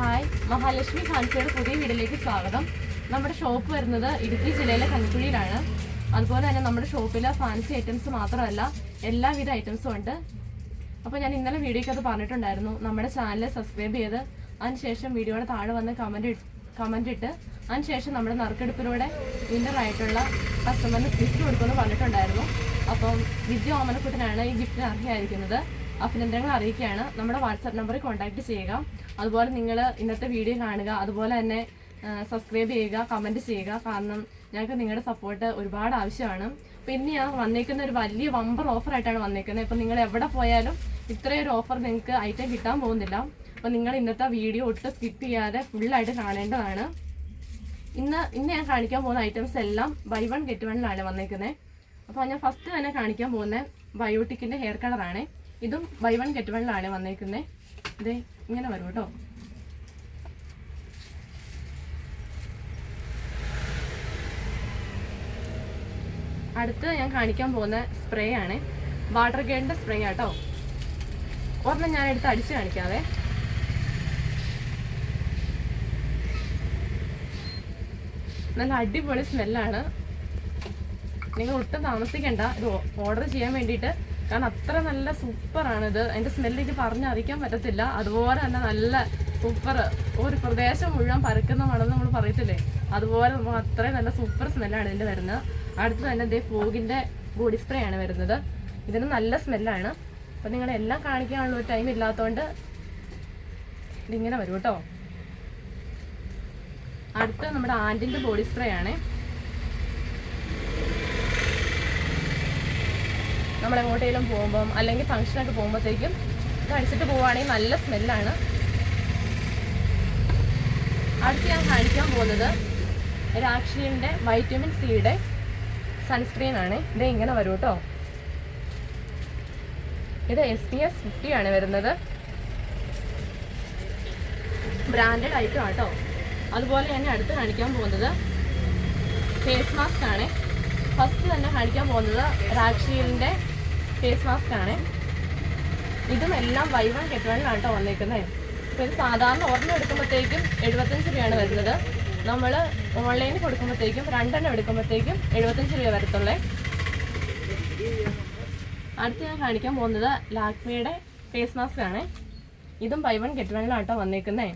Hi. Mahalakshmi ഫാൻസിയുടെ പുതിയ വീടിലേക്ക് സ്വാഗതം. നമ്മുടെ ഷോപ്പ് വരുന്നത് ഇടുക്കി ജില്ലയിലെ കൺകുഴിയിലാണ് അതുപോലെ തന്നെ നമ്മുടെ ഷോപ്പിലെ ഫാൻസി ഐറ്റംസ് മാത്രമല്ല എല്ലാവിധ ഐറ്റംസും ഉണ്ട്. അപ്പോൾ ഞാൻ ഇന്നലെ വീഡിയോയ്ക്ക് അത് പറഞ്ഞിട്ടുണ്ടായിരുന്നു. നമ്മുടെ ചാനൽ സബ്സ്ക്രൈബ് ചെയ്ത് അതിനുശേഷം വീഡിയോയുടെ താഴെ വന്ന് കമന്റ് കമന്റ് ഇട്ട് അതിനുശേഷം നമ്മുടെ നറുക്കെടുപ്പിലൂടെ വിന്നർ ആയിട്ടുള്ള കസ്റ്റമറിന് ഗിഫ്റ്റ് കൊടുക്കുമെന്ന് പറഞ്ഞിട്ടുണ്ടായിരുന്നു. അപ്പം വിദ്യ ഓമനക്കുട്ടനാണ് ഈ ഗിഫ്റ്റിന് അർഹയായിരിക്കുന്നത്. അഭിനന്ദനങ്ങൾ അറിയിക്കുകയാണ്. നമ്മുടെ വാട്സാപ്പ് നമ്പറിൽ കോൺടാക്ട് ചെയ്യുക. അതുപോലെ നിങ്ങൾ ഇന്നത്തെ വീഡിയോ കാണുക. അതുപോലെ തന്നെ സബ്സ്ക്രൈബ് ചെയ്യുക കമന്റ് ചെയ്യുക. കാരണം ഞങ്ങൾക്ക് നിങ്ങളുടെ സപ്പോർട്ട് ഒരുപാട് ആവശ്യമാണ്. ഇന്ന് ഞാൻ വന്നേക്കുന്ന ഒരു വലിയ വമ്പർ ഓഫറായിട്ടാണ് വന്നേക്കുന്നത്. ഇപ്പം നിങ്ങൾ എവിടെ പോയാലും ഇത്രയും ഒരു ഓഫർ നിങ്ങൾക്ക് ഐറ്റം കിട്ടാൻ പോകുന്നില്ല. അപ്പം നിങ്ങൾ ഇന്നത്തെ വീഡിയോ ഒട്ടും സ്കിപ്പ് ചെയ്യാതെ ഫുള്ളായിട്ട് കാണേണ്ടതാണ്. ഇന്ന് ഇന്ന് ഞാൻ കാണിക്കാൻ പോകുന്ന ഐറ്റംസ് എല്ലാം ബൈ വൺ ഗെറ്റ് വണ്ണിലാണ് വന്നേക്കുന്നത്. അപ്പോൾ ഞാൻ ഫസ്റ്റ് തന്നെ കാണിക്കാൻ പോകുന്ന ബയോട്ടിക്കിന്റെ ഹെയർ കളറാണ് ഇതും ബൈ വൺ ഗെറ്റ് വണ്ണിലാണ് വന്നേക്കുന്നത് ഇത് ഇങ്ങനെ വരും കേട്ടോ. അടുത്ത് ഞാൻ കാണിക്കാൻ പോകുന്ന സ്പ്രേ ആണ്. വാട്ടർ ഗേഡിന്റെ സ്പ്രേ ആട്ടോ. ഒരെണ്ണം ഞാൻ എടുത്ത് അടിച്ച് കാണിക്കാവേ. നല്ല അടിപൊളി സ്മെല്ലാണ് നിങ്ങൾ ഒട്ടും താമസിക്കണ്ട. ഇത് ഓർഡർ ചെയ്യാൻ വേണ്ടിയിട്ട് കാരണം അത്ര നല്ല സൂപ്പറാണ് ഇത് അതിന്റെ സ്മെല്ല് എനിക്ക് പറഞ്ഞറിയിക്കാൻ പറ്റത്തില്ല. അതുപോലെ തന്നെ നല്ല സൂപ്പർ ഒരു പ്രദേശം മുഴുവൻ പരക്കുന്ന മണം നമ്മൾ പറയത്തില്ലേ? അതുപോലെ അത്രയും നല്ല സൂപ്പർ സ്മെല്ലാണ് ഇതിന്റെ വരുന്നത്. അടുത്ത് തന്നെ ഇതേ ഫോഗിന്റെ ബോഡി സ്പ്രേ ആണ് വരുന്നത്. ഇതിന് നല്ല സ്മെല്ലാണ് അപ്പം നിങ്ങൾ എല്ലാം കാണിക്കാനുള്ള ഒരു ടൈം ഇല്ലാത്തതുകൊണ്ട് ഇതിങ്ങനെ വരും കേട്ടോ. അടുത്ത നമ്മുടെ ആന്റിന്റെ ബോഡി സ്പ്രേ ആണ്. നമ്മൾ എങ്ങോട്ടെങ്കിലും പോകുമ്പം അല്ലെങ്കിൽ ഫംഗ്ഷനൊക്കെ പോകുമ്പോഴത്തേക്കും കഴിച്ചിട്ട് പോവുകയാണെങ്കിൽ നല്ല സ്മെല്ലാണ്. അടുത്ത് ഞാൻ കാണിക്കാൻ പോകുന്നത് രാക്ഷിയുടെ വൈറ്റമിൻ സിയുടെ സൺസ്ക്രീൻ ആണ്. ഇത് ഇങ്ങനെ വരും കേട്ടോ ഇത് എസ് പി എസ് ഫിഫ്റ്റി ആണ് വരുന്നത്. ബ്രാൻഡഡ് ഐറ്റം ആട്ടോ അതുപോലെ തന്നെ അടുത്ത് കാണിക്കാൻ പോകുന്നത് ഫേസ് മാസ്ക് ആണ്. ഫസ്റ്റ് തന്നെ കാണിക്കാൻ പോകുന്നത് റാക്ഷീലിന്റെ ഫേസ് മാസ്ക് ആണ്. ഇതും എല്ലാം വൈ വൺ കെറ്റ് വണ്ണിലാണ് കേട്ടോ വന്നേക്കുന്നത് ഇപ്പോൾ ഇത് സാധാരണ ഒരെണ്ണം എടുക്കുമ്പോഴത്തേക്കും എഴുപത്തഞ്ച് രൂപയാണ് വരുന്നത്. നമ്മൾ ഓൺലൈനിൽ കൊടുക്കുമ്പോഴത്തേക്കും രണ്ടെണ്ണം എടുക്കുമ്പോഴത്തേക്കും എഴുപത്തഞ്ച് രൂപ വരത്തുള്ളേ. അടുത്ത് ഞാൻ കാണിക്കാൻ പോകുന്നത് ലാക്മിയുടെ ഫേസ് മാസ്ക് ആണ്. ഇതും ബൈ വൺ കെറ്റ് വണ്ണിലാണ് കേട്ടോ വന്നേക്കുന്നത്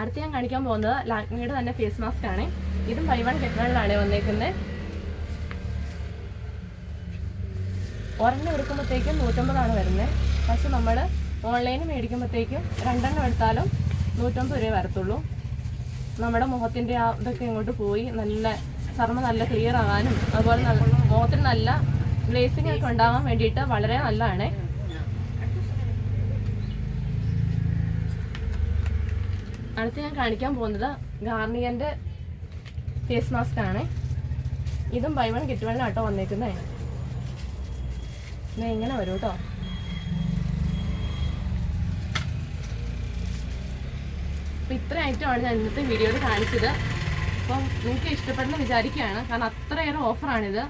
അടുത്ത് ഞാൻ കാണിക്കാൻ പോകുന്നത് ലാക്മിയുടെ തന്നെ ഫേസ് മാസ്ക് ആണ്. ഇതും ബൈ വൺ ഗെറ്റ് വന്നേക്കുന്നത് ഒരെണ്ണം എടുക്കുമ്പോഴത്തേക്കും നൂറ്റമ്പതാണ് വരുന്നത് പക്ഷെ നമ്മൾ ഓൺലൈനിൽ മേടിക്കുമ്പോഴത്തേക്കും രണ്ടെണ്ണം എടുത്താലും നൂറ്റമ്പത് രൂപ വരത്തുള്ളൂ. നമ്മുടെ മുഖത്തിന്റെ ആ ഇതൊക്കെ ഇങ്ങോട്ട് പോയി നല്ല ചർമ്മം നല്ല ക്ലിയർ ആകാനും അതുപോലെ മുഖത്തിന് നല്ല ഗ്ലേസിംഗ് ഒക്കെ ഉണ്ടാകാൻ വേണ്ടിയിട്ട് വളരെ നല്ലതാണ്. അടുത്ത് ഞാൻ കാണിക്കാൻ പോകുന്നത് ഗാർണിയറിന്റെ ഫേസ് മാസ്ക് ആണ്. ഇതും ബൈ വൺ ഗെറ്റ് വൺ ആട്ടോ വന്നേക്കുന്നത് ഇത് ഇങ്ങനെ വരും കേട്ടോ അപ്പം ഇത്ര ഐറ്റമാണ് ഞാൻ ഇന്നത്തെ വീഡിയോയിൽ കാണിച്ചത്. അപ്പം നിങ്ങൾക്ക് ഇഷ്ടപ്പെടുന്ന വിചാരിക്കുകയാണ്. കാരണം അത്രയേറെ ഓഫറാണിത്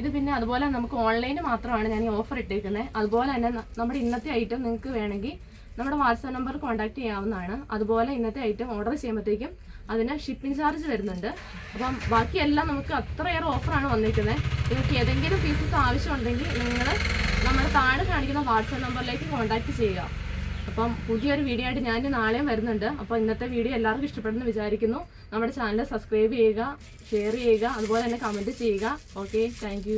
ഇത് പിന്നെ അതുപോലെ നമുക്ക് ഓൺലൈനിൽ മാത്രമാണ് ഞാൻ ഈ ഓഫർ ഇട്ടേക്കുന്നത് അതുപോലെ തന്നെ നമ്മുടെ ഇന്നത്തെ ഐറ്റം നിങ്ങൾക്ക് വേണമെങ്കിൽ നമ്മുടെ വാട്സാപ്പ് നമ്പർ കോൺടാക്ട് ചെയ്യാവുന്നതാണ്. അതുപോലെ ഇന്നത്തെ ഐറ്റം ഓർഡർ ചെയ്യുമ്പോഴത്തേക്കും അതിന് ഷിപ്പിംഗ് ചാർജ് വരുന്നുണ്ട്. അപ്പം ബാക്കിയെല്ലാം നമുക്ക് അത്രയേറെ ഓഫറാണ് വന്നിരിക്കുന്നത്. നിങ്ങൾക്ക് ഏതെങ്കിലും പീസസ് ആവശ്യമുണ്ടെങ്കിൽ നിങ്ങൾ നമ്മുടെ താഴെ കാണിക്കുന്ന വാട്സാപ്പ് നമ്പറിലേക്ക് കോൺടാക്ട് ചെയ്യുക. അപ്പം പുതിയൊരു വീഡിയോ ആയിട്ട് ഞാൻ നാളെയും വരുന്നുണ്ട്. അപ്പോൾ ഇന്നത്തെ വീഡിയോ എല്ലാവർക്കും ഇഷ്ടപ്പെടുന്നു വിചാരിക്കുന്നു. നമ്മുടെ ചാനൽ സബ്സ്ക്രൈബ് ചെയ്യുക ഷെയർ ചെയ്യുക അതുപോലെ തന്നെ കമന്റ് ചെയ്യുക. Okay thank